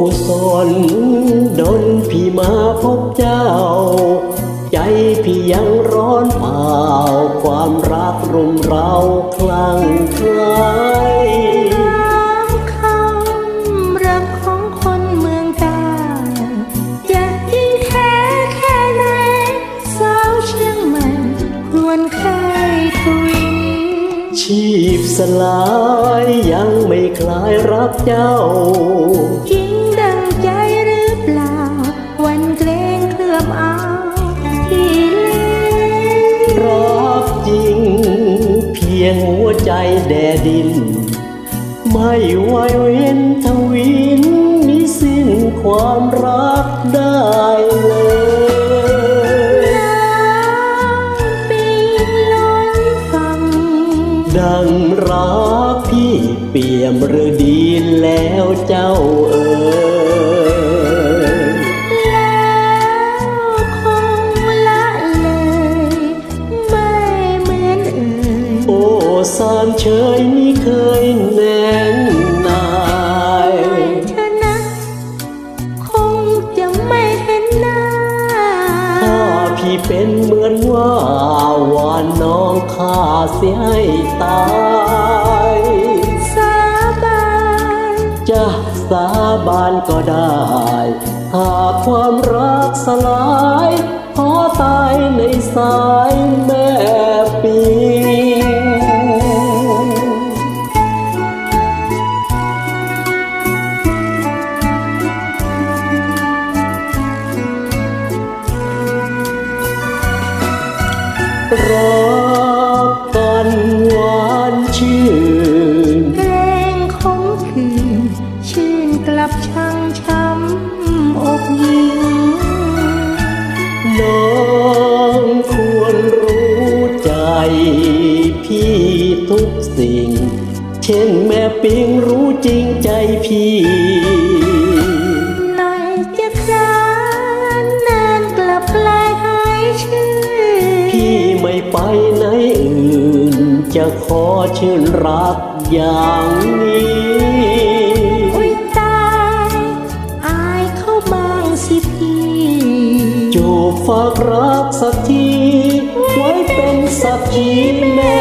กุศลดนพี่มาพบเจ้า ใจพี่ยังร้อนเผาความรักรุมเราคลั่งคล้น้ำคำรักของคนเมืองใต้จะยิ่งแท้แค่ไหนสาวเชียงใหม่ควรเคยทวินชีพสลายยังไม่คลายรักเจ้า พียงหัวใจแดดิน ไม่ไหวเว้นทวินมิสิ้นความรักได้เลยน้ำปิงล้นฟังดังรักพี่เปี่ยมฤดีแล้วเจ้าเอ๋ย สามเชยไม่เคยแน่นนายเธอนะ คงจะไม่เห็นหน้า ถ้าพี่เป็นเหมือนว่าวานน้องข้าเสียให้ตายสาบานจะสาบานก็ได้ หากความรักสลาย ขอตายในสาย รักกันหวานชื่นเกรงคงคืน ชื่นกลับช่างช้ำอกยิงน้องควรรู้ใจ พี่ทุกสิ่ง เช่นแม่ปิงรู้จริงใจพี่ ไม่ไปไหนอื่น จะขอชื่นรักอย่างนี้อุ้ยตายอายเขาบ้างสิพี่จูบฝากรักสักที ไว้เป็นสักขีแม่